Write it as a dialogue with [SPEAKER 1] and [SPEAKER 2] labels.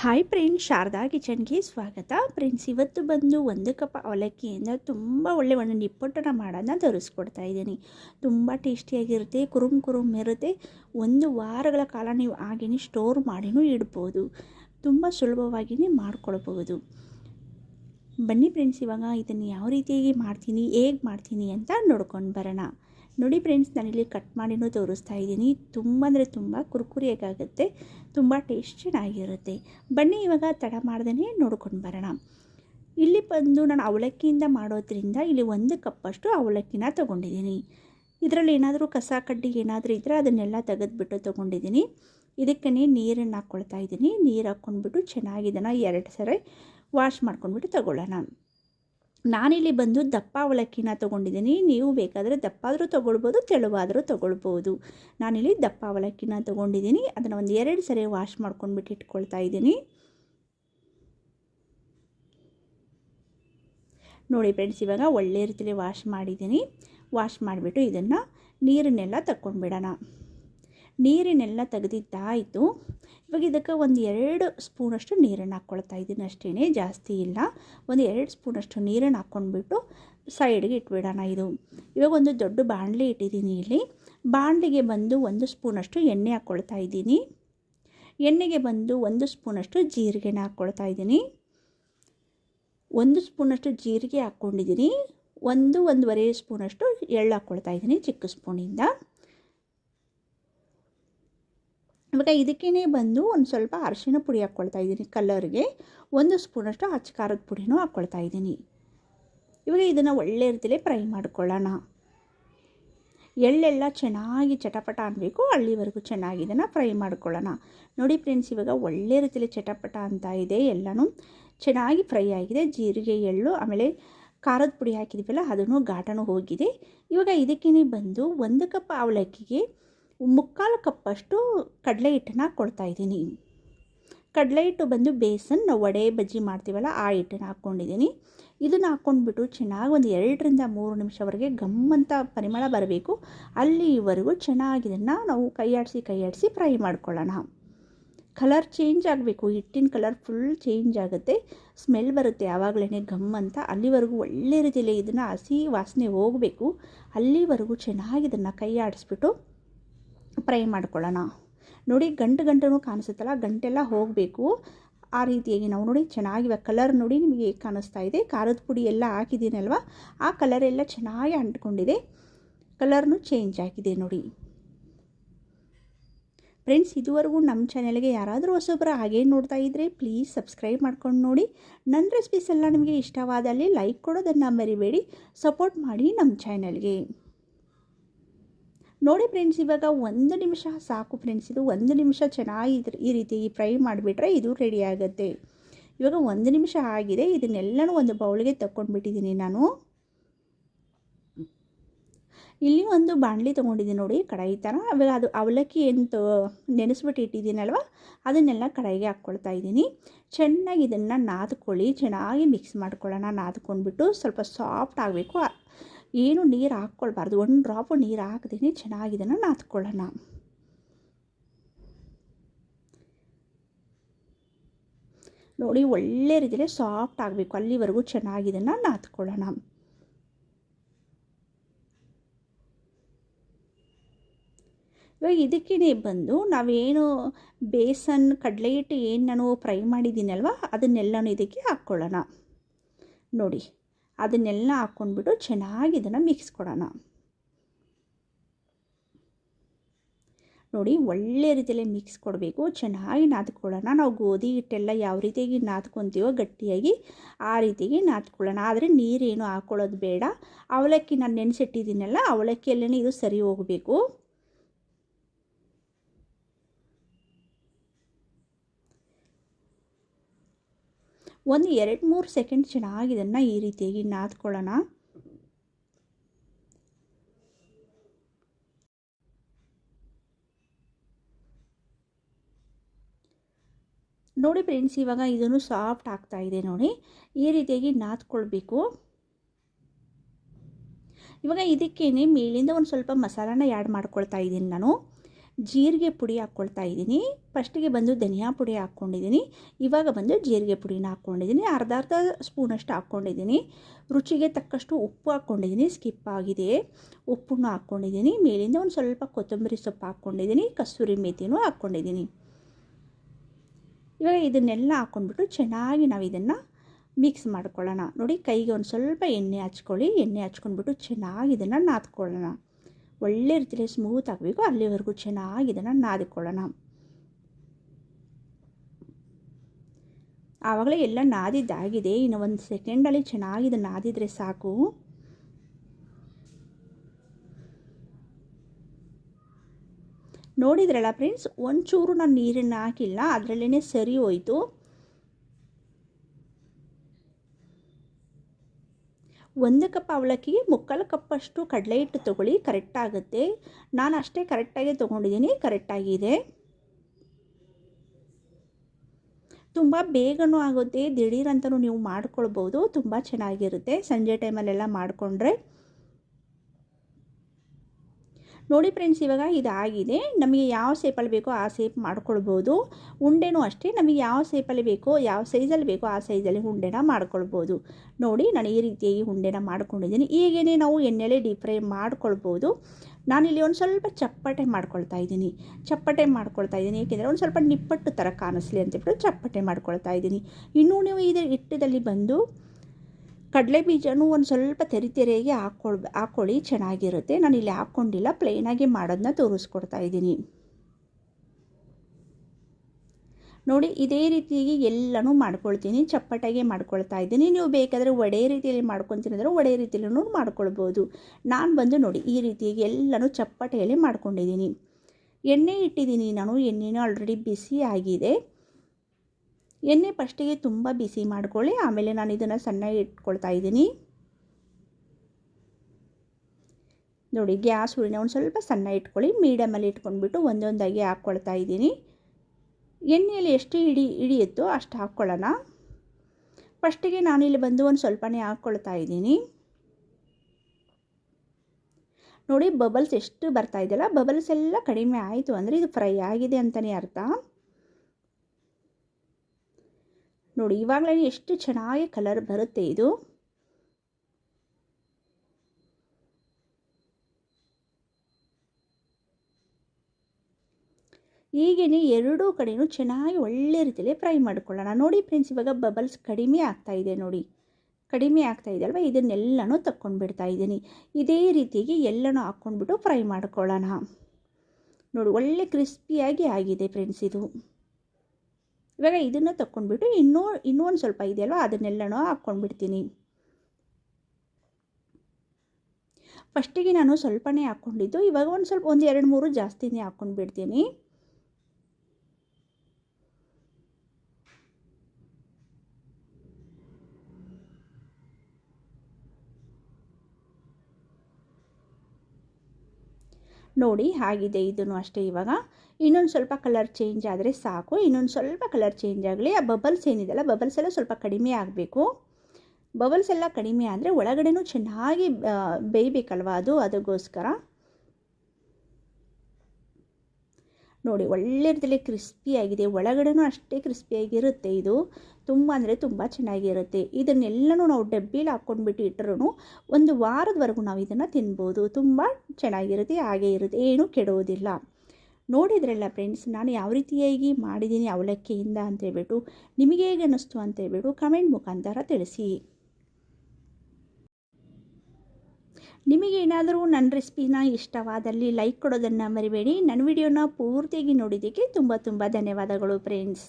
[SPEAKER 1] Hi friends, Sharada ಕಿಚನ್ಗೆ ಸ್ವಾಗತ. Friends, ಇವತ್ತು ಬಂದು ಒಂದು ಕಪ್ ಅವಲಕ್ಕಿಯಿಂದ ತುಂಬ ಒಳ್ಳೆ ಒಂದು ನಿಪ್ಪಟ್ಟನ ಮಾಡೋದನ್ನ ತೋರಿಸ್ಕೊಡ್ತಾ ಇದ್ದೀನಿ. ತುಂಬ ಟೇಸ್ಟಿಯಾಗಿರುತ್ತೆ, ಕುರುಮ್ ಕುರುಮ್ ಇರುತ್ತೆ. ಒಂದು ವಾರಗಳ ಕಾಲ ನೀವು ಹಾಗೆಯೇ ಸ್ಟೋರ್ ಮಾಡಿನೂ ಇಡ್ಬೋದು. ತುಂಬ ಸುಲಭವಾಗಿಯೇ ಮಾಡ್ಕೊಳ್ಬೋದು ಬನ್ನಿ ಫ್ರೆಂಡ್ಸ್, ಇವಾಗ ಇದನ್ನು ಯಾವ ರೀತಿಯಾಗಿ ಮಾಡ್ತೀನಿ, ಹೇಗೆ ಮಾಡ್ತೀನಿ ಅಂತ ನೋಡ್ಕೊಂಡು ಬರೋಣ. ನೋಡಿ ಫ್ರೆಂಡ್ಸ್ ನಾನಿಲ್ಲಿ ಕಟ್ ಮಾಡಿನೂ ತೋರಿಸ್ತಾ ಇದ್ದೀನಿ. ತುಂಬ ಅಂದರೆ ತುಂಬ ಕುರ್ಕುರಿಯಾಗುತ್ತೆ ತುಂಬ ಟೇಸ್ಟ್ ಚೆನ್ನಾಗಿರುತ್ತೆ. ಬನ್ನಿ ಇವಾಗ ತಡ ಮಾಡ್ದೇ ನೋಡ್ಕೊಂಡು ಬರೋಣ. ಇಲ್ಲಿ ಬಂದು ನಾನು ಅವಲಕ್ಕಿಯಿಂದ ಮಾಡೋದ್ರಿಂದ ಇಲ್ಲಿ ಒಂದು ಕಪ್ಪಷ್ಟು ಅವಲಕ್ಕಿನ ತೊಗೊಂಡಿದ್ದೀನಿ. ಇದರಲ್ಲಿ ಏನಾದರೂ ಕಸ ಕಡ್ಡಿ ಏನಾದರೂ ಇದ್ದರೆ ಅದನ್ನೆಲ್ಲ ತೆಗೆದುಬಿಟ್ಟು ತೊಗೊಂಡಿದ್ದೀನಿ. ಇದಕ್ಕೆ ನೀರನ್ನು ಹಾಕ್ಕೊಳ್ತಾ ಇದ್ದೀನಿ. ನೀರು ಹಾಕ್ಕೊಂಡ್ಬಿಟ್ಟು ಚೆನ್ನಾಗಿ ಎರಡು ಸರಿ ವಾಶ್ ಮಾಡ್ಕೊಂಡ್ಬಿಟ್ಟು ತಗೊಳ್ಳೋಣ. ನಾನಿಲ್ಲಿ ಬಂದು ದಪ್ಪ ಅವಲಕ್ಕಿನ ತೊಗೊಂಡಿದ್ದೀನಿ. ನೀವು ಬೇಕಾದರೆ ದಪ್ಪ ಆದರೂ ತೊಗೊಳ್ಬೋದು, ತೆಳುವಾದರೂ ತೊಗೊಳ್ಬೋದು. ನಾನಿಲ್ಲಿ ದಪ್ಪ ಅವಲಕ್ಕಿನ ತೊಗೊಂಡಿದ್ದೀನಿ. ಅದನ್ನು ಒಂದು ಎರಡು ಸರಿ ವಾಶ್ ಮಾಡ್ಕೊಂಡ್ಬಿಟ್ಟು ಇಟ್ಕೊಳ್ತಾ ಇದ್ದೀನಿ. ನೋಡಿ ಫ್ರೆಂಡ್ಸ್ ಇವಾಗ ಒಳ್ಳೆ ರೀತಿಯಲ್ಲಿ ವಾಶ್ ಮಾಡಿದ್ದೀನಿ. ವಾಶ್ ಮಾಡಿಬಿಟ್ಟು ಇದನ್ನು ನೀರನ್ನೆಲ್ಲ ತಕ್ಕೊಂಡ್ಬಿಡೋಣ. ನೀರಿನೆಲ್ಲ ತೆಗೆದಿದ್ದಾಯಿತು. ಇವಾಗ ಇದಕ್ಕೆ ಒಂದು ಎರಡು ಸ್ಪೂನಷ್ಟು ನೀರನ್ನು ಹಾಕ್ಕೊಳ್ತಾ ಇದ್ದೀನಿ ಅಷ್ಟೇ ಜಾಸ್ತಿ ಇಲ್ಲ. ಒಂದು ಎರಡು ಸ್ಪೂನಷ್ಟು ನೀರನ್ನು ಹಾಕ್ಕೊಂಡ್ಬಿಟ್ಟು ಸೈಡ್ಗೆ ಇಟ್ಬಿಡೋಣ ಇದು. ಇವಾಗ ಒಂದು ದೊಡ್ಡ ಬಾಣಲೆ ಇಟ್ಟಿದ್ದೀನಿ ಇಲ್ಲಿ. ಬಾಣಲಿಗೆ ಬಂದು ಒಂದು ಸ್ಪೂನಷ್ಟು ಎಣ್ಣೆ ಹಾಕ್ಕೊಳ್ತಾ ಇದ್ದೀನಿ. ಎಣ್ಣೆಗೆ ಬಂದು ಒಂದು ಸ್ಪೂನಷ್ಟು ಜೀರಿಗೆನ ಹಾಕ್ಕೊಳ್ತಾ ಇದ್ದೀನಿ. ಒಂದು ಸ್ಪೂನಷ್ಟು ಜೀರಿಗೆ ಹಾಕ್ಕೊಂಡಿದ್ದೀನಿ. ಒಂದು, ಒಂದೂವರೆ ಸ್ಪೂನಷ್ಟು ಎಳ್ಳು ಹಾಕ್ಕೊಳ್ತಾ ಇದ್ದೀನಿ ಚಿಕ್ಕ ಸ್ಪೂನಿಂದ. ಇವಾಗ ಇದಕ್ಕೇ ಬಂದು ಒಂದು ಸ್ವಲ್ಪ ಅರಿಶಿನ ಪುಡಿ ಹಾಕ್ಕೊಳ್ತಾ ಇದ್ದೀನಿ ಕಲರ್ಗೆ ಒಂದು ಸ್ಪೂನಷ್ಟು ಅಚ್ಚ ಖಾರದ ಪುಡಿನೂ ಹಾಕ್ಕೊಳ್ತಾ ಇದ್ದೀನಿ. ಇವಾಗ ಇದನ್ನು ಒಳ್ಳೆ ರೀತಿಯಲ್ಲಿ ಫ್ರೈ ಮಾಡ್ಕೊಳ್ಳೋಣ. ಎಳ್ಳೆಲ್ಲ ಚೆನ್ನಾಗಿ ಚಟಪಟ ಅನ್ನಬೇಕು ಅಲ್ಲಿವರೆಗೂ ಚೆನ್ನಾಗಿ ಇದನ್ನು ಫ್ರೈ ಮಾಡ್ಕೊಳ್ಳೋಣ. ನೋಡಿ ಫ್ರೆಂಡ್ಸ್, ಇವಾಗ ಒಳ್ಳೆ ರೀತಿಯಲ್ಲಿ ಚಟಪಟ ಅಂತ ಇದೆ ಎಲ್ಲನೂ. ಚೆನ್ನಾಗಿ ಫ್ರೈ ಆಗಿದೆ, ಜೀರಿಗೆ, ಎಳ್ಳು, ಆಮೇಲೆ ಖಾರದ ಪುಡಿ ಹಾಕಿದ್ವಲ್ಲ, ಅದನ್ನು ಘಾಟನೂ ಹೋಗಿದೆ. ಇವಾಗ ಇದಕ್ಕೇ ಬಂದು ಒಂದು ಕಪ್ ಅವಲಕ್ಕಿಗೆ ಮುಕ್ಕಾಲು ಕಪ್ಪಷ್ಟು ಕಡಲೆ ಹಿಟ್ಟನ್ನು ಕೊಡ್ತಾ ಇದ್ದೀನಿ. ಕಡಲೆ ಹಿಟ್ಟು ಬಂದು ಬೇಸನ್, ನಾವು ವಡೆ, ಬಜ್ಜಿ ಮಾಡ್ತೀವಲ್ಲ, ಆ ಹಿಟ್ಟನ್ನು ಹಾಕ್ಕೊಂಡಿದ್ದೀನಿ. ಇದನ್ನು ಹಾಕ್ಕೊಂಡ್ಬಿಟ್ಟು ಚೆನ್ನಾಗಿ ಒಂದು ಎರಡರಿಂದ ಮೂರು ನಿಮಿಷವರೆಗೆ ಗಮ್ಮಂತ ಪರಿಮಳ ಬರಬೇಕು. ಅಲ್ಲಿವರೆಗೂ ಚೆನ್ನಾಗಿ ಇದನ್ನು ನಾವು ಕೈಯಾಡಿಸಿ ಕೈಯಾಡಿಸಿ ಫ್ರೈ ಮಾಡ್ಕೊಳ್ಳೋಣ. ಕಲರ್ ಚೇಂಜ್ ಆಗಬೇಕು. ಹಿಟ್ಟಿನ ಕಲರ್ ಫುಲ್ ಚೇಂಜ್ ಆಗುತ್ತೆ. ಸ್ಮೆಲ್ ಬರುತ್ತೆ ಆವಾಗಲೇ ಗಮ್ ಅಂತ ಅಲ್ಲಿವರೆಗೂ ಒಳ್ಳೆ ರೀತಿಯಲ್ಲಿ ಇದನ್ನು ಹಸಿ ವಾಸನೆ ಹೋಗಬೇಕು. ಅಲ್ಲಿವರೆಗೂ ಚೆನ್ನಾಗಿ ಇದನ್ನು ಕೈ ಆಡಿಸ್ಬಿಟ್ಟು ಫ್ರೈ ಮಾಡ್ಕೊಳ್ಳೋಣ. ನೋಡಿ, ಗಂಟು ಗಂಟು ಕಾಣಿಸುತ್ತಲ್ಲ, ಗಂಟೆಲ್ಲ ಹೋಗಬೇಕು. ಆ ರೀತಿಯಾಗಿ ನಾವು ನೋಡಿ ಚೆನ್ನಾಗಿ ಕಲರ್ ನೋಡಿ ನಿಮಗೆ ಹೇಗೆ ಕಾಣಿಸ್ತಾ ಇದೆ. ಖಾರದ ಪುಡಿ ಎಲ್ಲ ಹಾಕಿದ್ದೀನಲ್ವ? ಆ ಕಲರ್ ಎಲ್ಲ ಚೆನ್ನಾಗಿ ಅಂಟ್ಕೊಂಡಿದೆ. ಕಲರ್ನು ಚೇಂಜ್ ಆಗಿದೆ ನೋಡಿ. ಫ್ರೆಂಡ್ಸ್, ಇದುವರೆಗೂ ನಮ್ಮ ಚಾನೆಲ್ಗೆ ಯಾರಾದರೂ ಹೊಸೊಬ್ಬರು ಹಾಗೇ ನೋಡ್ತಾ ಇದ್ದರೆ ಪ್ಲೀಸ್ ಸಬ್ಸ್ಕ್ರೈಬ್ ಮಾಡ್ಕೊಂಡು ನೋಡಿ. ನನ್ನ ರೆಸಿಪೀಸ್ ಎಲ್ಲ ನಿಮಗೆ ಇಷ್ಟವಾದಲ್ಲಿ ಲೈಕ್ ಕೊಡೋದನ್ನು ಮರಿಬೇಡಿ. ಸಪೋರ್ಟ್ ಮಾಡಿ ನಮ್ಮ ಚಾನೆಲ್ಗೆ. ನೋಡಿ ಫ್ರೆಂಡ್ಸ್ ಇವಾಗ ಒಂದು ನಿಮಿಷ ಸಾಕು ಫ್ರೆಂಡ್ಸ್ ಇದು ಒಂದು ನಿಮಿಷ ಚೆನ್ನಾಗಿ ಈ ರೀತಿ ಫ್ರೈ ಮಾಡಿಬಿಟ್ರೆ ಇದು ರೆಡಿ ಆಗುತ್ತೆ. ಇವಾಗ ಒಂದು ನಿಮಿಷ ಆಗಿದೆ, ಇದನ್ನೆಲ್ಲನೂ ಒಂದು ಬೌಲ್ಗೆ ತಗೊಂಡ್ಬಿಟ್ಟಿದ್ದೀನಿ ನಾನು. ಇಲ್ಲಿ ಒಂದು ಬಾಣಲಿ ತೊಗೊಂಡಿದ್ದೀನಿ ನೋಡಿ, ಕಡಾಯಿ ಥರ ಇವಾಗ ಅದು ಅವಲಕ್ಕಿ ಏನು ತೊ ನೆನೆಸ್ಬಿಟ್ಟು ಇಟ್ಟಿದ್ದೀನಲ್ವ, ಅದನ್ನೆಲ್ಲ ಕಡಾಯಿಗೆ ಹಾಕ್ಕೊಳ್ತಾ ಇದ್ದೀನಿ. ಚೆನ್ನಾಗಿ ಇದನ್ನು ನಾದ್ಕೊಳ್ಳಿ, ಚೆನ್ನಾಗಿ ಮಿಕ್ಸ್ ಮಾಡ್ಕೊಳ್ಳೋಣ, ನಾದ್ಕೊಂಡ್ಬಿಟ್ಟು ಸ್ವಲ್ಪ ಸಾಫ್ಟ್ ಆಗಬೇಕು. ಏನು ನೀರು ಹಾಕ್ಕೊಳ್ಬಾರ್ದು. ಒಂದು ಡ್ರಾಪು ನೀರು ಹಾಕ್ತೀನಿ ಚೆನ್ನಾಗಿ ಇದನ್ನು ನಾದ್ಕೊಳ್ಳೋಣ ನೋಡಿ, ಒಳ್ಳೆ ರೀತಿಯಲ್ಲಿ ಸಾಫ್ಟ್ ಆಗಬೇಕು. ಅಲ್ಲಿವರೆಗೂ ಚೆನ್ನಾಗಿ ಇದನ್ನು ನಾದ್ಕೊಳ್ಳೋಣ ಇವಾಗ ಇದಕ್ಕೇ ಬಂದು ನಾವೇನು ಬೇಸನ್ ಕಡಲೆ ಹಿಟ್ಟು ಏನು ನಾನು ಫ್ರೈ ಮಾಡಿದ್ದೀನಲ್ವ, ಅದನ್ನೆಲ್ಲನೂ ಇದಕ್ಕೆ ಹಾಕ್ಕೊಳ್ಳೋಣ. ನೋಡಿ. ಅದನ್ನೆಲ್ಲ ಹಾಕ್ಕೊಂಡ್ಬಿಟ್ಟು ಚೆನ್ನಾಗಿ ಇದನ್ನು ಮಿಕ್ಸ್ ಕೊಡೋಣ. ನೋಡಿ, ಒಳ್ಳೆ ರೀತಿಯಲ್ಲಿ ಮಿಕ್ಸ್ ಕೊಡಬೇಕು, ಚೆನ್ನಾಗಿ ನಾದ್ಕೊಳ್ಳೋಣ. ನಾವು ಗೋಧಿ ಹಿಟ್ಟೆಲ್ಲ ಯಾವ ರೀತಿಯಾಗಿ ನಾದ್ಕೊತೀವೋ ಗಟ್ಟಿಯಾಗಿ ಆ ರೀತಿಯಾಗಿ ನಾದ್ಕೊಳ್ಳೋಣ. ಆದರೆ ನೀರೇನು ಹಾಕ್ಕೊಳ್ಳೋದು ಬೇಡ. ಅವಲಕ್ಕಿ ನಾನು ನೆನೆಸಿಟ್ಟಿದ್ದೀನಲ್ಲ ಅವಲಕ್ಕಿಯಲ್ಲೇ ಇದು ಸರಿ ಹೋಗಬೇಕು. ಒಂದು ಎರಡು ಮೂರು ಸೆಕೆಂಡ್ ಚೆನ್ನಾಗಿ ಇದನ್ನು ಈ ರೀತಿಯಾಗಿ ನಾದ್ಕೊಳ್ಳೋಣ. ನೋಡಿ ಫ್ರೆಂಡ್ಸ್ ಇವಾಗ ಇದನ್ನು ಸಾಫ್ಟ್ ಆಗ್ತಾ ಇದೆ ನೋಡಿ. ಈ ರೀತಿಯಾಗಿ ನಾದ್ಕೊಳ್ಬೇಕು. ಇವಾಗ ಇದಕ್ಕೇನೆ ಮೇಲಿಂದ ಒಂದು ಸ್ವಲ್ಪ ಮಸಾಲಾನ ಆ್ಯಡ್ ಮಾಡ್ಕೊಳ್ತಾ ಇದ್ದೀನಿ ನಾನು. ಜೀರಿಗೆ ಪುಡಿ ಹಾಕ್ಕೊಳ್ತಾ ಇದ್ದೀನಿ. ಫಸ್ಟಿಗೆ ಬಂದು ಧನಿಯಾ ಪುಡಿ ಹಾಕ್ಕೊಂಡಿದ್ದೀನಿ. ಇವಾಗ ಬಂದು ಜೀರಿಗೆ ಪುಡಿನ ಹಾಕ್ಕೊಂಡಿದ್ದೀನಿ. ಅರ್ಧ ಅರ್ಧ ಸ್ಪೂನಷ್ಟು ಹಾಕ್ಕೊಂಡಿದ್ದೀನಿ. ರುಚಿಗೆ ತಕ್ಕಷ್ಟು ಉಪ್ಪು ಹಾಕ್ಕೊಂಡಿದ್ದೀನಿ. ಸ್ಕಿಪ್ ಆಗಿದೆ. ಉಪ್ಪನ್ನು ಹಾಕ್ಕೊಂಡಿದ್ದೀನಿ. ಮೇಲಿಂದ ಒಂದು ಸ್ವಲ್ಪ ಕೊತ್ತಂಬರಿ ಸೊಪ್ಪು ಹಾಕ್ಕೊಂಡಿದ್ದೀನಿ. ಕಸ್ತೂರಿ ಮೇಥಿನೂ ಹಾಕ್ಕೊಂಡಿದ್ದೀನಿ. ಇವಾಗ ಇದನ್ನೆಲ್ಲ ಹಾಕ್ಕೊಂಡ್ಬಿಟ್ಟು ಚೆನ್ನಾಗಿ ನಾವು ಇದನ್ನು ಮಿಕ್ಸ್ ಮಾಡ್ಕೊಳ್ಳೋಣ. ನೋಡಿ ಕೈಗೆ ಒಂದು ಸ್ವಲ್ಪ ಎಣ್ಣೆ ಹಚ್ಕೊಳ್ಳಿ. ಎಣ್ಣೆ ಹಚ್ಕೊಂಡ್ಬಿಟ್ಟು ಚೆನ್ನಾಗಿ ಇದನ್ನು ನಾದ್ಕೊಳ್ಳೋಣ. ಒಳ್ಳೆ ರೀತಿಯಲ್ಲಿ ಸ್ಮೂತ್ ಆಗಬೇಕು. ಅಲ್ಲಿವರೆಗೂ ಚೆನ್ನಾಗಿ ಇದನ್ನು ನಾದಿಕೊಳ್ಳೋಣ. ಆವಾಗಲೇ ಎಲ್ಲ ನಾದಿದ್ದಾಗಿದೆ ಇನ್ನು ಒಂದು ಸೆಕೆಂಡಲ್ಲಿ ಚೆನ್ನಾಗಿ ಇದನ್ನು ನಾದಿದರೆ ಸಾಕು. ನೋಡಿದ್ರಲ್ಲ ಫ್ರೆಂಡ್ಸ್ ಒಂಚೂರು ನಾನು ನೀರನ್ನು ಹಾಕಿಲ್ಲ. ಅದರಲ್ಲೇ ಸರಿ ಹೋಯಿತು. ಒಂದು ಕಪ್ ಅವಲಕ್ಕಿಗೆ ಮುಕ್ಕಾಲು ಕಪ್ಪಷ್ಟು ಕಡಲೆ ಹಿಟ್ಟು ತೊಗೊಳ್ಳಿ ಕರೆಕ್ಟಾಗುತ್ತೆ ನಾನು ಅಷ್ಟೇ ಕರೆಕ್ಟಾಗಿ ತೊಗೊಂಡಿದ್ದೀನಿ ಕರೆಕ್ಟಾಗಿದೆ ತುಂಬ ಬೇಗನೂ ಆಗುತ್ತೆ ದಿಢೀರಂತನೂ ನೀವು ಮಾಡ್ಕೊಳ್ಬೋದು, ತುಂಬ ಚೆನ್ನಾಗಿರುತ್ತೆ. ಸಂಜೆ ಟೈಮಲ್ಲೆಲ್ಲ ಮಾಡಿಕೊಂಡ್ರೆ. ನೋಡಿ ಫ್ರೆಂಡ್ಸ್ ಇವಾಗ ಇದಾಗಿದೆ. ನಮಗೆ ಯಾವ ಸೇಪಲ್ಲಿ ಬೇಕೋ ಆ ಸೇಪ್ ಮಾಡ್ಕೊಳ್ಬೋದು. ಉಂಡೆನೂ ಅಷ್ಟೇ, ನಮಗೆ ಯಾವ ಸೇಪಲ್ಲಿ ಬೇಕೋ, ಯಾವ ಸೈಜಲ್ಲಿ ಬೇಕೋ ಆ ಸೈಜಲ್ಲಿ ಉಂಡೆನ ಮಾಡ್ಕೊಳ್ಬೋದು. ನೋಡಿ ನಾನು ಈ ರೀತಿಯಾಗಿ ಉಂಡೆನ ಮಾಡ್ಕೊಂಡಿದ್ದೀನಿ. ಈಗೇನೆ ನಾವು ಎಣ್ಣೆಲೆ ಡೀಪ್ ಫ್ರೈ ಮಾಡ್ಕೊಳ್ಬೋದು. ನಾನಿಲ್ಲಿ ಒಂದು ಸ್ವಲ್ಪ ಚಪ್ಪಟೆ ಮಾಡ್ಕೊಳ್ತಾ ಇದ್ದೀನಿ. ಚಪ್ಪಟೆ ಮಾಡ್ಕೊಳ್ತಾ ಇದ್ದೀನಿ. ಏಕೆಂದರೆ ಒಂದು ಸ್ವಲ್ಪ ನಿಪ್ಪಟ್ಟು ಥರ ಕಾಣಿಸ್ಲಿ ಅಂತೇಳ್ಬಿಟ್ಟು ಚಪ್ಪಟೆ ಮಾಡ್ಕೊಳ್ತಾ ಇದ್ದೀನಿ. ಇನ್ನೂ ನೀವು ಇದು ಹಿಟ್ಟದಲ್ಲಿ ಬಂದು ಕಡಲೆ ಬೀಜನೂ ಒಂದು ಸ್ವಲ್ಪ ತೆರಿ ತೆರೆಗೆ ಹಾಕ್ಕೊಳ್ ಹಾಕ್ಕೊಳ್ಳಿ ಚೆನ್ನಾಗಿರುತ್ತೆ. ನಾನು ಇಲ್ಲಿ ಹಾಕ್ಕೊಂಡಿಲ್ಲ ಪ್ಲೇನಾಗಿ ಮಾಡೋದನ್ನ ತೋರಿಸ್ಕೊಡ್ತಾ ಇದ್ದೀನಿ. ನೋಡಿ, ಇದೇ ರೀತಿಯಾಗಿ ಎಲ್ಲನೂ ಮಾಡ್ಕೊಳ್ತೀನಿ, ಚಪ್ಪಟಾಗಿ ಮಾಡ್ಕೊಳ್ತಾ ಇದ್ದೀನಿ. ನೀವು ಬೇಕಾದರೆ ಒಡೆ ರೀತಿಯಲ್ಲಿ ಮಾಡ್ಕೊತೀನಿ ಅಂದರೆ ಒಡೆ ರೀತಿಯಲ್ಲೂ ಮಾಡ್ಕೊಳ್ಬೋದು. ನಾನು ಬಂದು ನೋಡಿ, ಈ ರೀತಿಯಾಗಿ ಎಲ್ಲನೂ ಚಪ್ಪಟೆಯಲ್ಲಿ ಮಾಡ್ಕೊಂಡಿದ್ದೀನಿ. ಎಣ್ಣೆ ಇಟ್ಟಿದ್ದೀನಿ ನಾನು, ಎಣ್ಣೆನೂ ಆಲ್ರೆಡಿ ಬಿಸಿ ಆಗಿದೆ. ಎಣ್ಣೆ ಫಸ್ಟಿಗೆ ತುಂಬ ಬಿಸಿ ಮಾಡ್ಕೊಳ್ಳಿ. ಆಮೇಲೆ ನಾನು ಇದನ್ನು ಸಣ್ಣ ಇಟ್ಕೊಳ್ತಾ ಇದ್ದೀನಿ. ನೋಡಿ, ಗ್ಯಾಸ್ ಉಳಿನ ಒಂದು ಸ್ವಲ್ಪ ಸಣ್ಣ ಇಟ್ಕೊಳ್ಳಿ. ಮೀಡಿಯಮಲ್ಲಿ ಇಟ್ಕೊಂಡ್ಬಿಟ್ಟು ಒಂದೊಂದಾಗಿ ಹಾಕ್ಕೊಳ್ತಾ ಇದ್ದೀನಿ. ಎಣ್ಣೆಯಲ್ಲಿ ಎಷ್ಟು ಹಿಡಿ ಹಿಡಿಯುತ್ತೋ ಅಷ್ಟು ಹಾಕ್ಕೊಳ್ಳೋಣ. ಫಸ್ಟಿಗೆ ನಾನಿಲ್ಲಿ ಬಂದು ಒಂದು ಸ್ವಲ್ಪನೇ ಹಾಕ್ಕೊಳ್ತಾ ಇದ್ದೀನಿ. ನೋಡಿ ಬಬಲ್ಸ್ ಎಷ್ಟು ಬರ್ತಾ ಇದೆಯಲ್ಲ? ಬಬಲ್ಸ್ ಎಲ್ಲ ಕಡಿಮೆ ಆಯಿತು ಅಂದರೆ ಇದು ಫ್ರೈ ಆಗಿದೆ ಅಂತಲೇ ಅರ್ಥ. ನೋಡಿ, ಇವಾಗಲೇ ಎಷ್ಟು ಚೆನ್ನಾಗಿ ಕಲರ್ ಬರುತ್ತೆ ಇದು. ಹೀಗೇ ಎರಡೂ ಕಡೆಯೂ ಚೆನ್ನಾಗಿ ಒಳ್ಳೆ ರೀತಿಯಲ್ಲಿ ಫ್ರೈ ಮಾಡ್ಕೊಳ್ಳೋಣ. ನೋಡಿ ಫ್ರೆಂಡ್ಸ್ ಇವಾಗ ಬಬಲ್ಸ್ ಕಡಿಮೆ ಆಗ್ತಾ ಇದೆ ನೋಡಿ. ಕಡಿಮೆ ಆಗ್ತಾ ಇದೆ ಅಲ್ವಾ? ಇದನ್ನೆಲ್ಲನೂ ತಕ್ಕೊಂಡ್ಬಿಡ್ತಾ ಇದ್ದೀನಿ. ಇದೇ ರೀತಿಯಾಗಿ ಎಲ್ಲನೂ ಹಾಕ್ಕೊಂಡ್ಬಿಟ್ಟು ಫ್ರೈ ಮಾಡ್ಕೊಳ್ಳೋಣ. ನೋಡಿ, ಒಳ್ಳೆ ಕ್ರಿಸ್ಪಿಯಾಗಿ ಆಗಿದೆ ಫ್ರೆಂಡ್ಸ್ ಇದು. ಇವಾಗ ಇದನ್ನು ತಕ್ಕೊಂಡ್ಬಿಟ್ಟು ಇನ್ನೂ ಇನ್ನೂ ಒಂದು ಸ್ವಲ್ಪ ಇದೆಯಲ್ವ ಅದನ್ನೆಲ್ಲನೂ ಹಾಕ್ಕೊಂಡ್ಬಿಡ್ತೀನಿ. ಫಸ್ಟಿಗೆ ನಾನು ಸ್ವಲ್ಪನೇ ಹಾಕ್ಕೊಂಡಿದ್ದು, ಇವಾಗ ಒಂದು ಸ್ವಲ್ಪ, ಒಂದು ಎರಡು ಮೂರು ಜಾಸ್ತಿನೇ ಹಾಕ್ಕೊಂಡ್ಬಿಡ್ತೀನಿ. ನೋಡಿ ಆಗಿದೆ ಇದನ್ನು ಅಷ್ಟೇ ಇವಾಗ. ಇನ್ನೊಂದು ಸ್ವಲ್ಪ ಕಲರ್ ಚೇಂಜ್ ಆದರೆ ಸಾಕು. ಇನ್ನೊಂದು ಸ್ವಲ್ಪ ಕಲರ್ ಚೇಂಜ್ ಆಗಲಿ, ಆ ಬಬಲ್ಸ್ ಏನಿದೆಯಲ್ಲ ಬಬಲ್ಸ್ ಎಲ್ಲ ಸ್ವಲ್ಪ ಕಡಿಮೆ ಆಗಬೇಕು. ಬಬಲ್ಸ್ ಎಲ್ಲ ಕಡಿಮೆ ಆದರೆ ಒಳಗಡೆನೂ ಚೆನ್ನಾಗಿ ಬೇಯಬೇಕಲ್ವ ಅದು? ಅದಕ್ಕೋಸ್ಕರ. ನೋಡಿ ಒಳ್ಳೆ ರೀತಿಯಲ್ಲಿ ಕ್ರಿಸ್ಪಿಯಾಗಿದೆ ಒಳಗಡೆನೂ ಅಷ್ಟೇ ಕ್ರಿಸ್ಪಿಯಾಗಿರುತ್ತೆ ಇದು. ತುಂಬ ಅಂದರೆ ತುಂಬ ಚೆನ್ನಾಗಿರುತ್ತೆ. ಇದನ್ನೆಲ್ಲನೂ ನಾವು ಡಬ್ಬಿಲಿ ಹಾಕ್ಕೊಂಡ್ಬಿಟ್ಟು ಇಟ್ಟರೂ ಒಂದು ವಾರದವರೆಗೂ ನಾವು ಇದನ್ನು ತಿನ್ಬೋದು. ತುಂಬ ಚೆನ್ನಾಗಿರುತ್ತೆ, ಹಾಗೆ ಇರುತ್ತೆ. ಏನೂ ಕೆಡೋದಿಲ್ಲ ನೋಡಿದ್ರಲ್ಲ ಫ್ರೆಂಡ್ಸ್ ನಾನು ಯಾವ ರೀತಿಯಾಗಿ ಮಾಡಿದ್ದೀನಿ ಅವಲಕ್ಕಿಯಿಂದ ಅಂತೇಳ್ಬಿಟ್ಟು ನಿಮಗೆ ಹೇಗೆ ಅನ್ನಿಸ್ತು ಅಂತೇಳ್ಬಿಟ್ಟು ಕಮೆಂಟ್ ಮುಖಾಂತರ ತಿಳಿಸಿ. ನಿಮಗೇನಾದರೂ ನನ್ನ ರೆಸಿಪಿನ ಇಷ್ಟವಾದಲ್ಲಿ ಲೈಕ್ ಕೊಡೋದನ್ನು ಮರಿಬೇಡಿ. ನನ್ನ ವಿಡಿಯೋನ ಪೂರ್ತಿಯಾಗಿ ನೋಡಿದ್ದಕ್ಕೆ ತುಂಬ ತುಂಬ ಧನ್ಯವಾದಗಳು ಫ್ರೆಂಡ್ಸ್